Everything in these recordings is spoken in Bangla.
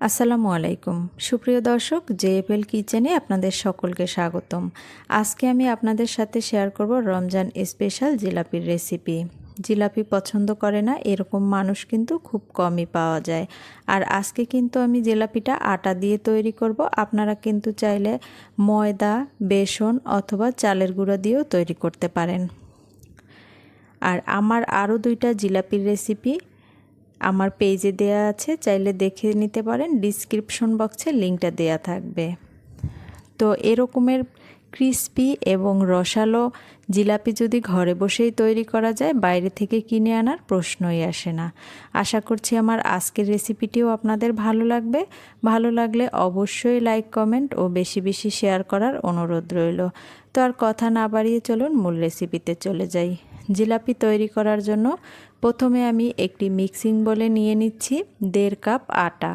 আসসালামু আলাইকুম। সুপ্রিয় দর্শক, জেএফএল কিচেনে আপনাদের সকলকে স্বাগতম। আজকে আমি আপনাদের সাথে শেয়ার করব রমজান স্পেশাল জিলাপির রেসিপি। জিলাপি পছন্দ করে না, এরকম মানুষ কিন্তু খুব কমই পাওয়া যায়। আর আজকে কিন্তু আমি জিলাপিটা আটা দিয়ে তৈরি করব। আপনারা কিন্তু চাইলে ময়দা, বেসন অথবা চালের গুঁড়া দিয়েও তৈরি করতে পারেন। আর আমার আরও দুইটা জিলাপির রেসিপি আমার পেজে দেয়া আছে, চাইলে দেখে নিতে পারেন। ডিসক্রিপশন বক্সে লিঙ্কটা দেয়া থাকবে। তো এরকমের ক্রিস্পি এবং রসালো জিলাপি যদি ঘরে বসেই তৈরি করা যায়, বাইরে থেকে কিনে আনার প্রশ্নই আসে না। আশা করছি আমার আজকের রেসিপিটিও আপনাদের ভালো লাগবে। ভালো লাগলে অবশ্যই লাইক কমেন্ট ও বেশি বেশি শেয়ার করার অনুরোধ রইল। তো আর কথা না বাড়িয়ে চলুন মূল রেসিপিতে চলে যাই। জিলাপি তৈরি করার জন্য প্রথমে আমি একটি মিক্সিং বলে নিয়ে নিচ্ছি দেড় কাপ আটা।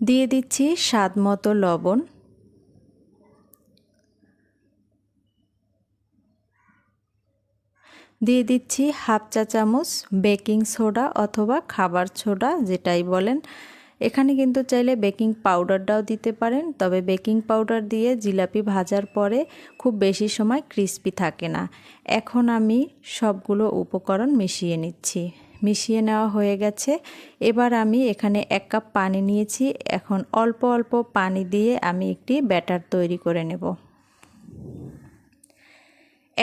দিয়ে দিচ্ছি স্বাদ মতো লবণ। দিয়ে দিচ্ছি হাফ চা চামচ বেকিং সোডা অথবা খাবার সোডা যেটাই বলেন। এখানে কিন্তু চাইলে বেকিং পাউডারটাও দিতে পারেন, তবে বেকিং পাউডার দিয়ে জিলাপি ভাজার পরে খুব বেশি সময় ক্রিস্পি থাকে না। এখন আমি সবগুলো উপকরণ মিশিয়ে নিচ্ছি। মিশিয়ে নেওয়া হয়ে গেছে। এবার আমি এখানে এক কাপ পানি নিয়েছি। এখন অল্প অল্প পানি দিয়ে আমি একটি ব্যাটার তৈরি করে নেব।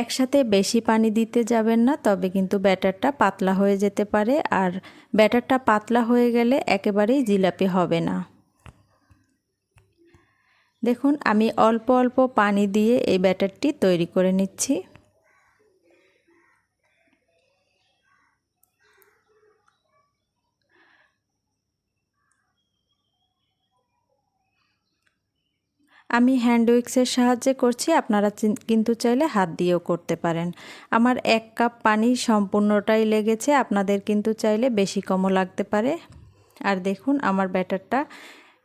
একসাথে বেশি পানি দিতে যাবেন না, তবে কিন্তু ব্যাটারটা পাতলা হয়ে যেতে পারে। আর ব্যাটারটা পাতলা হয়ে গেলে একেবারেই জিলাপি হবে না। দেখুন, আমি অল্প অল্প পানি দিয়ে এই ব্যাটারটি তৈরি করে নিচ্ছি। আমি হ্যান্ড উইক্সের সাহায্যে করছি, আপনারা কিন্তু চাইলে হাত দিয়েও করতে পারেন। আমার এক কাপ পানি সম্পূর্ণটাই লেগেছে, আপনাদের কিন্তু চাইলে বেশি কমও লাগতে পারে। আর দেখুন, আমার ব্যাটারটা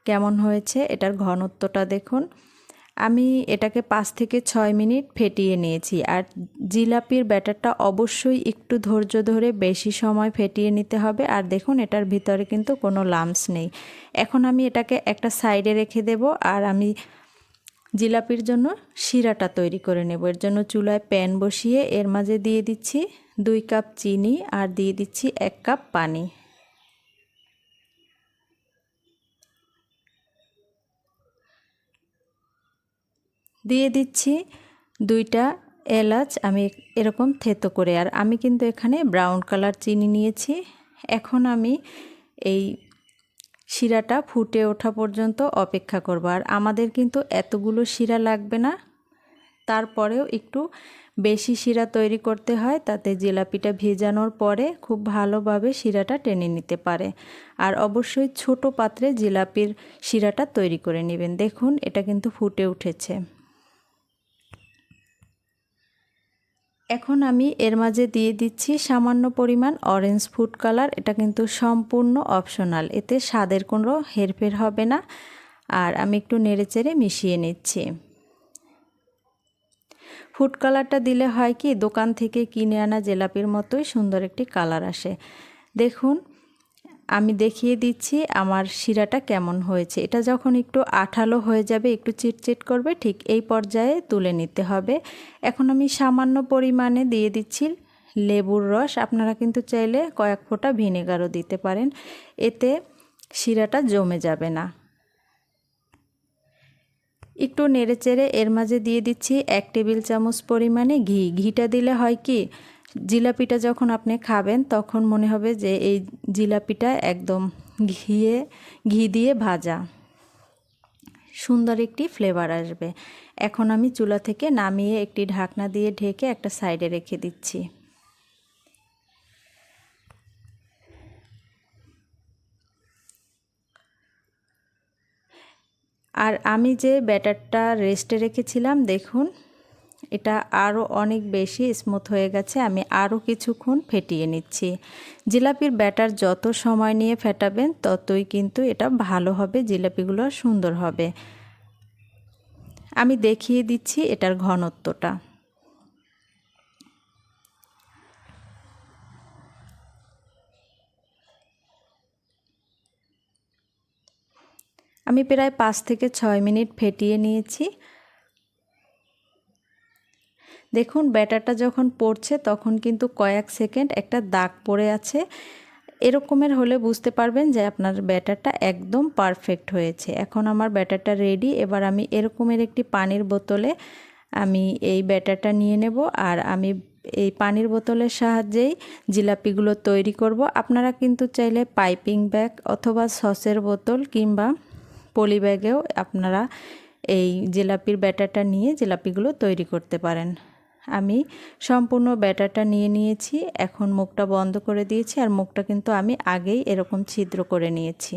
কেমন হয়েছে, এটার ঘনত্বটা দেখুন। আমি এটাকে পাঁচ থেকে ছয় মিনিট ফেটিয়ে নিয়েছি, আর জিলাপির ব্যাটারটা অবশ্যই একটু ধৈর্য ধরে বেশি সময় ফেটিয়ে নিতে হবে। আর দেখুন, এটার ভিতরে কিন্তু কোনো লামস নেই। এখন আমি এটাকে একটা সাইডে রেখে দেব, আর আমি জিলাপির জন্য শিরাটা তৈরি করে নেব। এর জন্য চুলায় প্যান বসিয়ে এর মাঝে দিয়ে দিচ্ছি দুই কাপ চিনি আর দিয়ে দিচ্ছি এক কাপ পানি। দিয়ে দিচ্ছি দুইটা এলাচ, আমি এরকম থেতো করে। আর আমি কিন্তু এখানে ব্রাউন কালার চিনি নিয়েছি। এখন আমি এই শিরাটা ফুটে ওঠা পর্যন্ত অপেক্ষা করব। আর আমাদের কিন্তু এতগুলো শিরা লাগবে না। তারপরেও একটু বেশি শিরা তৈরি করতে হয়, তাতে জিলাপিটা ভেজানোর পরে খুব ভালোভাবে শিরাটা টেনে নিতে পারে। আর অবশ্যই ছোট পাত্রে জিলাপির শিরাটা তৈরি করে নেবেন। দেখুন, এটা কিন্তু ফুটে উঠেছে। এখন আমি এর মাঝে দিয়ে দিচ্ছি সামান্য পরিমাণ অরেঞ্জ ফুড কালার এটা কিন্তু সম্পূর্ণ অপশনাল এতে স্বাদের কোনো হেরফের হবে না। আর আমি একটু নেড়েচেড়ে মিশিয়ে নিচ্ছি। ফুড কালারটা দিলে হয় কি, দোকান থেকে কিনে আনা জেলাপির মতোই সুন্দর একটি কালার আসে। দেখুন আমি দেখিয়ে দিচ্ছি আমার শিরাটা কেমন হয়েছে। এটা যখন একটু আঠালো হয়ে যাবে, একটু চিটচিট করবে, ঠিক এই পর্যায়ে তুলে নিতে হবে। এখন আমি সামান্য পরিমাণে দিয়ে দিচ্ছি লেবুর রস। আপনারা কিন্তু চাইলে কয়েক ফোঁটা ভিনেগারও দিতে পারেন। এতে শিরাটা জমে যাবে না। একটু নেড়েচেড়ে এর মাঝে দিয়ে দিচ্ছি এক টেবিল চামচ পরিমাণে ঘি। ঘিটা দিলে হয় কি জিলাপিটা যখন আপনি খাবেন, তখন মনে হবে যে এই জিলাপিটা একদম ঘিয়ে, ঘি দিয়ে ভাজা। সুন্দর একটি ফ্লেভার আসবে। এখন আমি চুলা থেকে নামিয়ে একটি ঢাকনা দিয়ে ঢেকে একটা সাইডে রেখে দিচ্ছি। আর আমি যে ব্যাটারটা রেস্টে রেখেছিলাম, দেখুন। এটা আরও অনেক বেশি স্মুথ হয়ে গেছে, আমি আরও কিছুক্ষণ ফেটিয়ে নিচ্ছি। জিলাপির ব্যাটার যত সময় নিয়ে ফেটাবেন, ততই কিন্তু এটা ভালো হবে, জিলাপিগুলো সুন্দর হবে। আমি দেখিয়ে দিচ্ছি এটার ঘনত্বটা। আমি প্রায় পাঁচ থেকে ছয় মিনিট ফেটিয়ে নিয়েছি। দেখুন, ব্যাটারটা যখন পড়ছে তখন কিন্তু কয়েক সেকেন্ড একটা দাগ পড়ে আছে। এরকমের হলে বুঝতে পারবেন যে আপনার ব্যাটারটা একদম পারফেক্ট হয়েছে। এখন আমার ব্যাটারটা রেডি, এবার আমি এরকমের একটি পানির বোতলে আমি এই ব্যাটারটা নিয়ে নেব আর আমি এই পানির বোতলের সাহায্যেই জিলাপিগুলো তৈরি করব। আপনারা কিন্তু চাইলে পাইপিং ব্যাগ অথবা সসের বোতল কিংবা পলি ব্যাগেও আপনারা এই জিলাপির ব্যাটারটা নিয়ে জিলাপিগুলো তৈরি করতে পারেন। আমি সম্পূর্ণ ব্যাটারটা নিয়ে নিয়েছি, এখন মুখটা বন্ধ করে দিয়েছি আর মুখটা কিন্তু আমি আগেই এরকম ছিদ্র করে নিয়েছি।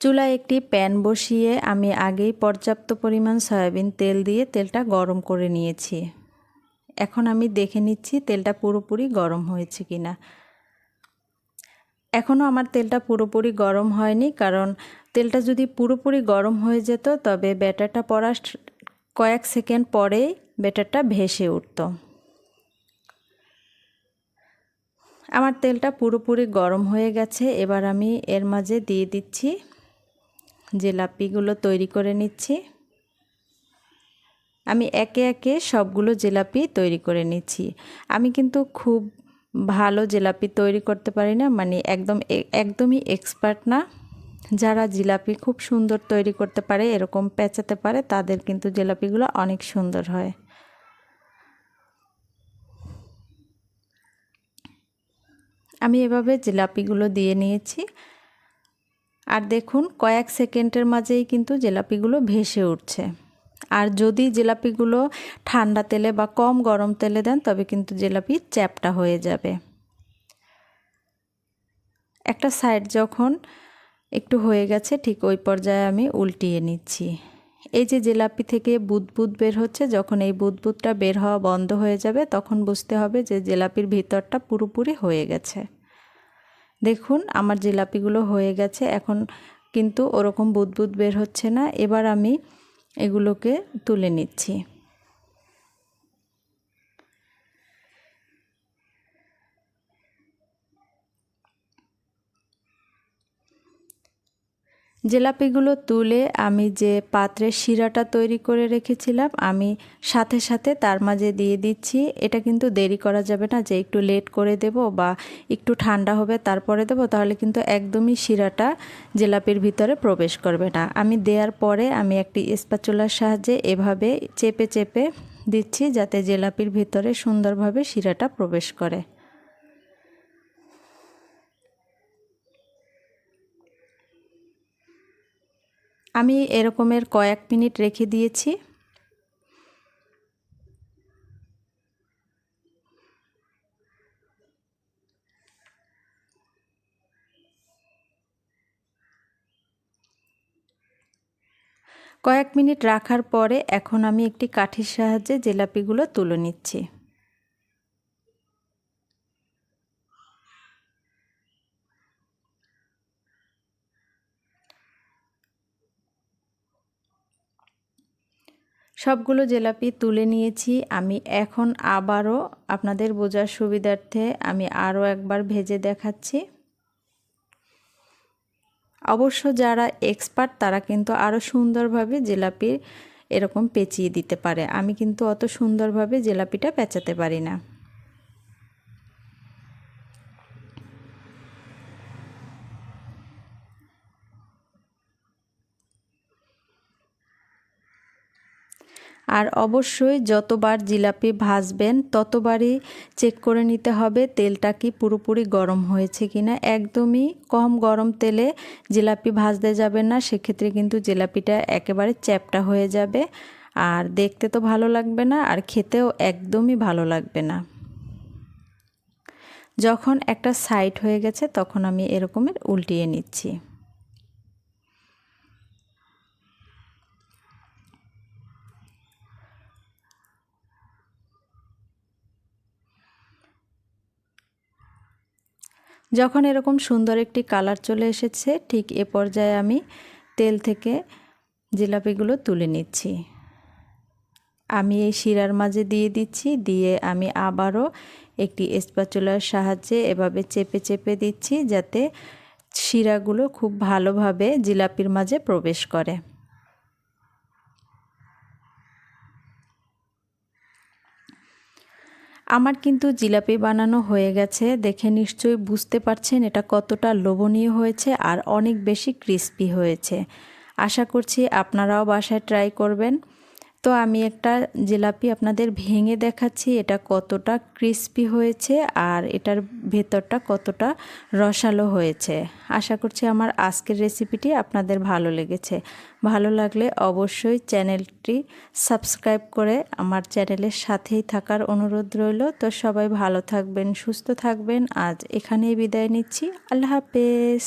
চুলায় একটি প্যান বসিয়ে আমি আগেই পর্যাপ্ত পরিমাণ সয়াবিন তেল দিয়ে তেলটা গরম করে নিয়েছি। এখন আমি দেখে নিচ্ছি তেলটা পুরোপুরি গরম হয়েছে কি না এখনও আমার তেলটা পুরোপুরি গরম হয়নি, কারণ তেলটা যদি পুরোপুরি গরম হয়ে যেত তবে ব্যাটারটা পড়া কয়েক সেকেন্ড পরেই ব্যাটারটা ভেসে উঠত। আমার তেলটা পুরোপুরি গরম হয়ে গেছে, এবার আমি এর মাঝে দিয়ে দিচ্ছি জিলাপিগুলো তৈরি করে নিচ্ছি। আমি একে একে সবগুলো জিলাপি তৈরি করে নিচ্ছি। আমি কিন্তু খুব ভালো জিলাপি তৈরি করতে পারি না মানে একদম একদমই এক্সপার্ট না। যারা জিলাপি খুব সুন্দর তৈরি করতে পারে, এরকম পেঁচাতে পারে, তাদের কিন্তু জিলাপিগুলো অনেক সুন্দর হয়। আমি এভাবে জিলাপিগুলো দিয়ে নিয়েছি। আর দেখুন, কয়েক সেকেন্ডের মাঝেই কিন্তু জিলাপিগুলো ভেসে উঠছে। আর যদি জিলাপিগুলো ঠান্ডা তেলে বা কম গরম তেলে দেন, তবে কিন্তু জিলাপি চ্যাপটা হয়ে যাবে। একটা সাইড যখন একটু হয়ে গেছে, ঠিক ওই পর্যায়ে আমি উল্টিয়ে নিচ্ছি। এই যে জেলাপি থেকে বুদবুদ বের হচ্ছে, যখন এই বুদবুদটা বের হওয়া বন্ধ হয়ে যাবে, তখন বুঝতে হবে যে জেলাপির ভিতরটা পুরোপুরি হয়ে গেছে। দেখুন, আমার জিলাপিগুলো হয়ে গেছে, এখন কিন্তু ওরকম বুদবুদ বের হচ্ছে না। এবার আমি এগুলোকে তুলে নিচ্ছি। জিলাপিগুলো তুলে আমি যে পাত্রে শিরাটা তৈরি করে রেখেছিলাম, আমি সাথে সাথে তার মাঝে দিয়ে দিচ্ছি। এটা কিন্তু দেরি করা যাবে না যে একটু লেট করে দেব বা একটু ঠান্ডা হবে তারপরে দেব, তাহলে কিন্তু একদমই শিরাটা জিলাপির ভিতরে প্রবেশ করবে না। আমি দেওয়ার পরে আমি একটি স্পাচুলার সাহায্যে এভাবে চেপে চেপে দিচ্ছি যাতে জেলাপির ভিতরে সুন্দরভাবে শিরাটা প্রবেশ করে। আমি এরকমের কয়েক মিনিট রেখে দিয়েছি। কয়েক মিনিট রাখার পরে এখন আমি একটি কাঠির সাহায্যে জিলাপিগুলো তুলে নিচ্ছি। সবগুলো জেলাপি তুলে নিয়েছি। আমি এখন আবারও আপনাদের বোঝার সুবিধার্থে আমি আরও একবার ভেজে দেখাচ্ছি। অবশ্য যারা এক্সপার্ট তারা কিন্তু আরও সুন্দরভাবে জেলাপি এরকম পেঁচিয়ে দিতে পারে। আমি কিন্তু অত সুন্দরভাবে জেলাপিটা পেঁচাতে পারি না। আর অবশ্যই যতবার জিলাপি ভাজবেন, ততবারই চেক করে নিতে হবে তেলটা কি পুরোপুরি গরম হয়েছে কি না একদমই কম গরম তেলে জিলাপি ভাজতে যাবেন না, সেক্ষেত্রে কিন্তু জিলাপিটা একেবারে চ্যাপটা হয়ে যাবে। আর দেখতে তো ভালো লাগবে না, আর খেতেও একদমই ভালো লাগবে না। যখন একটা সাইড হয়ে গেছে, তখন আমি এরকমের উল্টিয়ে নিচ্ছি। যখন এরকম সুন্দর একটি কালার চলে এসেছে, ঠিক এ পর্যায়ে আমি তেল থেকে জিলাপিগুলো তুলে নিচ্ছি। আমি এই শিরার মাঝে দিয়ে দিচ্ছি, দিয়ে আমি আবারও একটি স্পাচুলার সাহায্যে এভাবে চেপে চেপে দিচ্ছি যাতে শিরাগুলো খুব ভালোভাবে জিলাপির মাঝে প্রবেশ করে। আমার কিন্তু জিলাপি বানানো হয়ে গেছে, দেখে নিশ্চয়ই বুঝতে পারছেন এটা কতটা লোভনীয় হয়েছে আর অনেক বেশি ক্রিস্পি হয়েছে। আশা করছি আপনারাও বাসায় ট্রাই করবেন। তো আমি একটা জিলাপি আপনাদের ভেঙে দেখাচ্ছি, এটা কতটা ক্রিস্পি হয়েছে আর এটার ভেতরটা কতটা রসালো হয়েছে। আশা করছি আমার আজকের রেসিপিটি আপনাদের ভালো লেগেছে। ভালো লাগলে অবশ্যই চ্যানেলটি সাবস্ক্রাইব করে আমার চ্যানেলের সাথেই থাকার অনুরোধ রইল। তো সবাই ভালো থাকবেন, সুস্থ থাকবেন। আজ এখানেই বিদায় নিচ্ছি। আল্লাহ হাফেজ।